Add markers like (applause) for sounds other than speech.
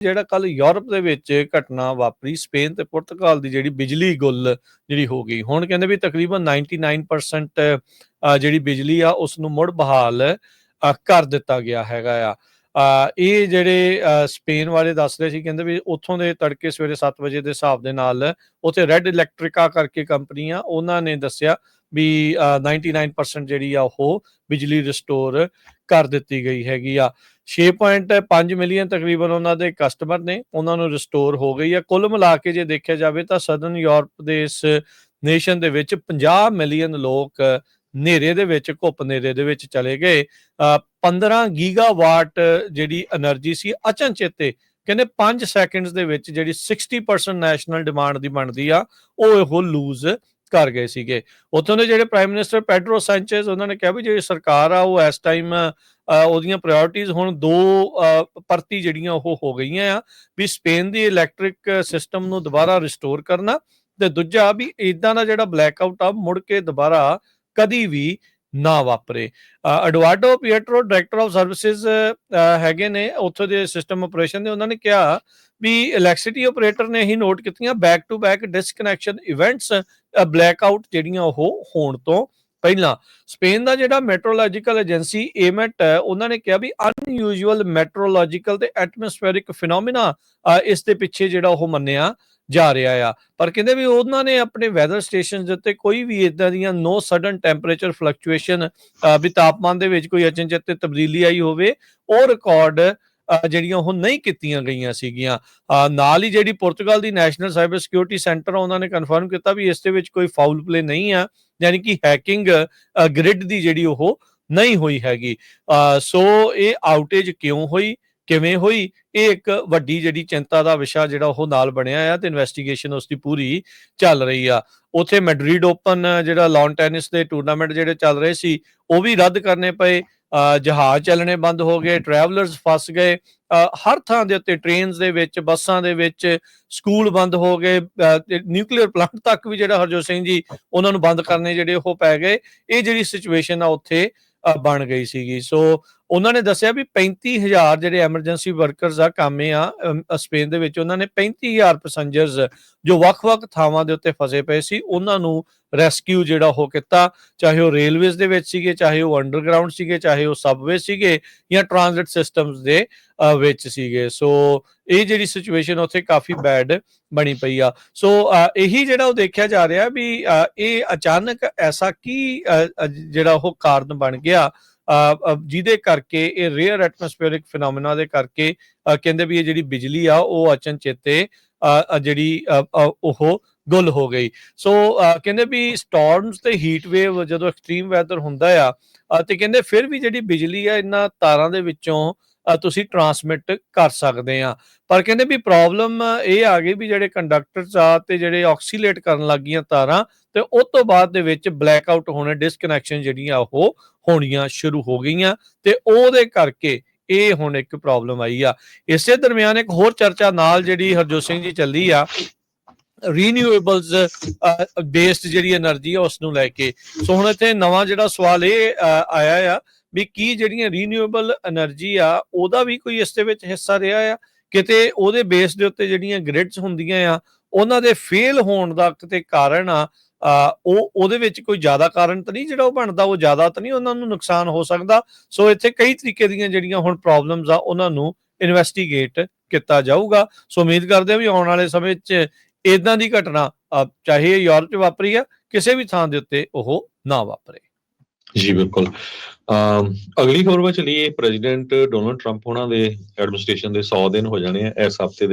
ਜਿਹੜਾ ਕੱਲ ਯੂਰਪ ਦੇ ਵਿੱਚ ਘਟਨਾ ਵਾਪਰੀ ਸਪੇਨ ਤੇ ਪੁਰਤਗਾਲ ਦੀ ਜਿਹੜੀ ਬਿਜਲੀ ਗੁੱਲ ਜਿਹੜੀ ਹੋ ਗਈ ਹੁਣ ਕਹਿੰਦੇ ਵੀ ਤਕਰੀਬਨ 99% ਜਿਹੜੀ ਬਿਜਲੀ ਆ ਉਸ ਨੂੰ ਮੁੜ ਬਹਾਲ ਅ, ਕਰ ਦਿੱਤਾ ਗਿਆ ਹੈਗਾ ਆ। ਇਹ ਜਿਹੜੇ ਅ, ਸਪੇਨ ਵਾਲੇ ਦੱਸ ਰਹੇ ਸੀ ਕਹਿੰਦੇ ਵੀ ਉੱਥੋਂ ਦੇ ਤੜਕੇ ਸਵੇਰੇ 7 ਵਜੇ ਦੇ ਹਿਸਾਬ ਦੇ ਨਾਲ ਉੱਥੇ ਰੈੱਡ ਇਲੈਕਟ੍ਰਿਕਾ ਕਰਕੇ ਕੰਪਨੀ ਆ ਉਹਨਾਂ ਨੇ ਦੱਸਿਆ ਵੀ 99% ਜਿਹੜੀ ਆ ਉਹ ਬਿਜਲੀ ਰਿਸਟੋਰ ਕਰ ਦਿੱਤੀ ਗਈ ਹੈਗੀ ਆ। 6.5 ਮਿਲੀਅਨ ਤਕਰੀਬਨ ਉਹਨਾਂ ਦੇ ਕਸਟਮਰ ਨੇ, ਉਹਨਾਂ ਨੂੰ ਰਿਸਟੋਰ ਹੋ ਗਈ ਆ। ਕੁੱਲ ਮਿਲਾ ਕੇ ਜੇ ਦੇਖਿਆ ਜਾਵੇ ਤਾਂ ਸਦਰਨ ਯੂਰਪ ਦੇ ਇਸ ਨੇਸ਼ਨ ਦੇ ਵਿੱਚ 50 ਮਿਲੀਅਨ ਲੋਕ ਨੇਰੇ ਦੇ ਵਿੱਚ, ਘੁੱਪ ਨੇਰੇ ਦੇ ਵਿੱਚ ਚਲੇ ਗਏ। 15 ਗੀਗਾਵਾਟ ਜਿਹੜੀ એનર્ਜੀ ਸੀ ਅਚਨਚੇਤੇ ਕਹਿੰਦੇ 5 ਸੈਕਿੰਡਸ ਦੇ ਵਿੱਚ ਜਿਹੜੀ 60% ਨੈਸ਼ਨਲ ਡਿਮਾਂਡ ਦੀ ਬਣਦੀ ਆ, ਉਹ ਇਹੋ ਲੂਜ਼ ਕਰ ਗਏ ਸੀਗੇ। ਉੱਥੋਂ ਦੇ ਜਿਹੜੇ ਪ੍ਰਾਈਮ ਮਿਨਿਸਟਰ ਪੈਡਰੋ ਸੈਂਚੇਜ਼ ਉਹਨਾਂ ਨੇ ਕਿਹਾ ਵੀ ਜਿਹੜੀ ਸਰਕਾਰ ਆ, ਉਹ ਇਸ ਟਾਈਮ ਉਹਦੀਆਂ ਪ੍ਰਾਇੋਰਟੀਆਂ ਹੁਣ ਦੋ ਪਰਤੀ ਜਿਹੜੀਆਂ ਉਹ ਹੋ ਗਈਆਂ ਆ, ਵੀ ਸਪੇਨ ਦੀ ਇਲੈਕਟ੍ਰਿਕ ਸਿਸਟਮ ਨੂੰ ਦੁਬਾਰਾ ਰਿਸਟੋਰ ਕਰਨਾ ਤੇ ਦੂਜਾ ਵੀ ਇਦਾਂ ਦਾ ਜਿਹੜਾ ਬਲੈਕਆਊਟ ਆ, ਮੁੜ ਕੇ ਦੁਬਾਰਾ ਕਦੀ ਵੀ ਨਾ ਵਾਪਰੇ। ਐਡਵਾਰਡੋ ਪੀਟਰੋ ਡਾਇਰੈਕਟਰ ਆਫ ਸਰਵਿਸਿਜ਼ ਹੈਗੇ ਨੇ ਉੱਥੋਂ ਦੇ ਸਿਸਟਮ ਆਪਰੇਸ਼ਨ ਦੇ, ਉਹਨਾਂ ਨੇ ਕਿਹਾ ਵੀ ਇਲੈਕਟ੍ਰਿਸਿਟੀ ਆਪਰੇਟਰ ਨੇ ਹੀ ਨੋਟ ਕੀਤੀਆਂ back to back disconnection events blackout ਜਿਹੜੀਆਂ ਉਹ ਹੋਣ ਤੋਂ ਪਹਿਲਾਂ। ਸਪੇਨ ਦਾ ਜਿਹੜਾ ਮੈਟਰੋਲੋਜੀਕਲ ਏਜੰਸੀ ਏਮੈਟ ਹੈ, ਉਹਨਾਂ ਨੇ ਕਿਹਾ ਵੀ ਅਨਯੂਜੂਅਲ ਮੈਟਰੋਲੋਜੀਕਲ ਤੇ ਐਟਮੋਸਫੇਰਿਕ ਫਿਨੋਮੀਨਾ ਇਸ ਦੇ ਪਿੱਛੇ ਜਿਹੜਾ ਉਹ ਮੰਨਿਆ ਜਾ ਰਿਹਾ ਆ। ਪਰ ਕਹਿੰਦੇ ਵੀ ਉਹਨਾਂ ਨੇ ਆਪਣੇ ਵੈਦਰ ਸਟੇਸ਼ਨਸ ਦੇ ਉੱਤੇ ਕੋਈ ਵੀ ਇਦਾਂ ਦੀਆਂ ਨੋ ਸਡਨ ਟੈਂਪਰੇਚਰ ਫਲਕਚੁਏਸ਼ਨ ਵੀ ਤਾਪਮਾਨ ਦੇ ਵਿੱਚ ਕੋਈ ਅਚਨਚੇਤ ਤਬਦੀਲੀ ਆਈ ਹੋਵੇ, ਉਹ ਰਿਕਾਰਡ ਜਿਹੜੀਆਂ ਉਹ ਨਹੀਂ ਕੀਤੀਆਂ ਗਈਆਂ ਸੀਗੀਆਂ। ਨਾਲ ਹੀ ਜਿਹੜੀ ਪੁਰਤਗਾਲ ਦੀ ਨੈਸ਼ਨਲ ਸਾਈਬਰ ਸਿਕਿਉਰਿਟੀ ਸੈਂਟਰ ਉਹਨਾਂ ਨੇ ਕਨਫਰਮ ਕੀਤਾ ਵੀ ਇਸ ਦੇ ਵਿੱਚ ਕੋਈ ਫਾਊਲ ਪਲੇ ਨਹੀਂ ਆ, ਯਾਨੀ ਕਿ ਹੈਕਿੰਗ ਗ੍ਰਿਡ ਦੀ ਜਿਹੜੀ ਉਹ ਨਹੀਂ ਹੋਈ ਹੈਗੀ। ਸੋ ਇਹ ਆਊਟੇਜ ਕਿਉਂ ਹੋਈ, ਕਿਵੇਂ ਹੋਈ, ਇਹ ਇੱਕ ਵੱਡੀ ਜਿਹੜੀ ਚਿੰਤਾ ਦਾ ਵਿਸ਼ਾ ਜਿਹੜਾ ਉਹ ਨਾਲ ਬਣਿਆ ਆ ਤੇ ਇਨਵੈਸਟੀਗੇਸ਼ਨ ਉਸ ਦੀ ਪੂਰੀ ਚੱਲ ਰਹੀ ਆ। ਉਥੇ ਮੈਡਰਿਡ ਓਪਨ ਜਿਹੜਾ ਲਾਨ ਟੈਨਿਸ ਦੇ ਟੂਰਨਾਮੈਂਟ ਜਿਹੜੇ ਚੱਲ ਰਹੇ ਸੀ, ਉਹ ਵੀ ਰੱਦ ਕਰਨੇ ਪਏ। ਜਹਾਜ਼ ਚੱਲਣੇ ਬੰਦ ਹੋ ਗਏ ਟਰੈਵਲਰਸ ਫਸ ਗਏ ਹਰ ਥਾਂ ਦੇ ਉੱਤੇ ਟ੍ਰੇਨਸ ਦੇ ਵਿੱਚ, ਬੱਸਾਂ ਦੇ ਵਿੱਚ ਸਕੂਲ ਬੰਦ ਹੋ ਗਏ ਨਿਊਕਲੀਅਰ ਪਲਾਂਟ (laughs) ਤੱਕ ਵੀ ਜਿਹੜਾ ਹਰਜੋਤ ਸਿੰਘ ਜੀ, ਉਹਨਾਂ ਨੂੰ ਬੰਦ ਕਰਨੇ ਜਿਹੜੇ ਉਹ ਪੈ ਗਏ, ਇਹ ਜਿਹੜੀ ਸਿਚੁਏਸ਼ਨ ਆ ਉੱਥੇ ਬਣ ਗਈ ਸੀਗੀ। ਸੋ ਉਹਨਾਂ ਨੇ ਦੱਸਿਆ ਵੀ 35000 ਜਿਹੜੇ ਐਮਰਜੈਂਸੀ ਵਰਕਰਸ ਆ, ਕਾਮੇ ਆ ਸਪੇਨ ਦੇ ਵਿੱਚ, ਉਹਨਾਂ ਨੇ 35000 ਪੈਸੰਜਰਸ ਜੋ ਵੱਖ-ਵੱਖ ਥਾਵਾਂ ਦੇ ਉੱਤੇ ਫਸੇ ਪਏ ਸੀ, ਉਹਨਾਂ ਨੂੰ ਰੈਸਕਿਊ ਜਿਹੜਾ ਉਹ ਕੀਤਾ ਚਾਹੇ ਉਹ ਰੇਲਵੇਜ਼ ਦੇ ਵਿੱਚ ਸੀਗੇ ਚਾਹੇ ਉਹ ਅੰਡਰਗਰਾਉਂਡ ਸੀਗੇ ਚਾਹੇ ਉਹ ਸਬਵੇ ਸੀਗੇ ਜਾਂ ਟ੍ਰਾਂਜ਼ਿਟ ਸਿਸਟਮਸ ਦੇ ਵਿੱਚ ਸੀਗੇ। ਸੋ ਇਹ ਜਿਹੜੀ ਸਿਚੁਏਸ਼ਨ ਉੱਥੇ ਕਾਫੀ ਬੈਡ ਬਣੀ ਪਈ ਆ। ਸੋ ਇਹੀ ਜਿਹੜਾ ਉਹ ਦੇਖਿਆ ਜਾ ਰਿਹਾ ਵੀ ਇਹ ਅਚਾਨਕ ਐਸਾ ਕੀ ਜਿਹੜਾ ਉਹ ਕਾਰਨ ਬਣ ਗਿਆ ਜਿਹਦੇ ਕਰਕੇ ਇਹ ਰੇਅਰ ਐਟਮੋਸਫੇਰਿਕ ਫਿਨੋਮੇਨਾ ਦੇ ਕਰਕੇ ਕਹਿੰਦੇ ਵੀ ਇਹ ਜਿਹੜੀ ਬਿਜਲੀ ਆ ਉਹ ਅਚਨਚੇਤੇ ਅ, ਜਿਹੜੀ ਉਹ ਗੁੱਲ ਹੋ ਗਈ। ਸੋ ਕਹਿੰਦੇ ਵੀ ਸਟਾਰਮਸ ਤੇ ਹੀਟ ਵੇਵ ਜਦੋਂ ਐਕਸਟ੍ਰੀਮ ਵੈਦਰ ਹੁੰਦਾ ਆ ਅ, ਤੇ ਕਹਿੰਦੇ ਫਿਰ ਵੀ ਜਿਹੜੀ ਬਿਜਲੀ ਆ ਇਹਨਾਂ ਤਾਰਾਂ ਦੇ ਵਿੱਚੋਂ ਤੁਸੀਂ ਟਰਾਂਸਮਿਟ ਕਰ ਸਕਦੇ ਆ। ਪਰ ਕਹਿੰਦੇ ਵੀ ਪ੍ਰੋਬਲਮ ਇਹ ਆ ਗਈ ਵੀ ਜਿਹੜੇ ਕੰਡਕਟਰਸ ਆ ਤੇ ਜਿਹੜੇ ਆਕਸੀਲੇਟ ਕਰਨ ਲੱਗੀਆਂ ਤਾਰਾਂ ਤੇ ਉਸ ਤੋਂ ਬਾਅਦ ਦੇ ਵਿੱਚ ਬਲੈਕ ਆਊਟ ਹੋਣੇ ਡਿਸਕਨੈਕਸ਼ਨ ਜਿਹੜੀਆਂ ਉਹ ਹੋਣੀਆਂ ਸ਼ੁਰੂ ਹੋ ਗਈਆਂ ਤੇ ਉਹਦੇ ਕਰਕੇ ਇਹ ਹੁਣ ਇੱਕ ਪ੍ਰੋਬਲਮ ਆਈ ਆ। ਇਸੇ ਦਰਮਿਆਨ ਇੱਕ ਹੋਰ ਚਰਚਾ ਨਾਲ ਜਿਹੜੀ ਹਰਜੋਤ ਸਿੰਘ ਜੀ ਚੱਲੀ ਆ ਰੀਨਿਊਏਬਲਸ ਬੇਸਡ ਜਿਹੜੀ એનર્ਜੀ ਆ ਉਸ ਨੂੰ ਲੈ ਕੇ। ਸੋ ਹੁਣ ਇੱਥੇ ਨਵਾਂ ਜਿਹੜਾ ਸਵਾਲ ਇਹ ਆਇਆ ਆ ਵੀ ਕੀ ਜਿਹੜੀਆਂ ਰੀਨਿਊਏਬਲ એનર્ਜੀ ਆ, ਉਹਦਾ ਵੀ ਕੋਈ ਇਸ ਦੇ ਵਿੱਚ ਹਿੱਸਾ ਰਿਹਾ ਆ? ਕਿਤੇ ਉਹਦੇ ਬੇਸ ਦੇ ਉੱਤੇ ਜਿਹੜੀਆਂ ਗ੍ਰਿਡਸ ਹੁੰਦੀਆਂ ਆ, ਉਹਨਾਂ ਦੇ ਫੇਲ ਹੋਣ ਦਾ ਕਿਤੇ ਕਾਰਨ ਆ ਉਹ, ਉਹਦੇ ਵਿੱਚ ਕੋਈ ਜ਼ਿਆਦਾ ਕਾਰਨ ਤਾਂ ਨਹੀਂ ਜਿਹੜਾ ਉਹ ਬਣਦਾ, ਉਹ ਜ਼ਿਆਦਾ ਤਾਂ ਨਹੀਂ ਉਹਨਾਂ ਨੂੰ ਨੁਕਸਾਨ ਹੋ ਸਕਦਾ। ਸੋ ਇੱਥੇ ਕਈ ਤਰੀਕੇ ਦੀਆਂ ਜਿਹੜੀਆਂ ਹੁਣ ਪ੍ਰੋਬਲਮਸ ਆ, ਉਹਨਾਂ ਨੂੰ ਇਨਵੈਸਟੀਗੇਟ ਕੀਤਾ ਜਾਊਗਾ। ਸੋ ਉਮੀਦ ਕਰਦੇ ਆ ਵੀ ਆਉਣ ਵਾਲੇ ਸਮੇਂ 'ਚ ਇਦਾਂ ਦੀ ਘਟਨਾ ਚਾਹੇ ਯੂਰਪ 'ਚ ਵਾਪਰੀ ਆ, ਕਿਸੇ ਵੀ ਥਾਂ ਦੇ ਉੱਤੇ ਉਹ ਨਾ ਵਾਪਰੇ। ਜੀ, ਬਿਲਕੁਲ। ਅਮ, ਅਗਲੀ ਖਬਰ ਵੱਲ ਚਲੀਏ। ਪ੍ਰੈਜ਼ੀਡੈਂਟ ਡੋਨਲਡ ਟਰੰਪ ਉਹਨਾਂ ਦੇ ਐਡਮਿਨਿਸਟ੍ਰੇਸ਼ਨ ਦੇ 100 ਦਿਨ ਹੋ ਜਾਣੇ ਆ, ਇਸ ਹਫ਼ਤੇ ਦੇ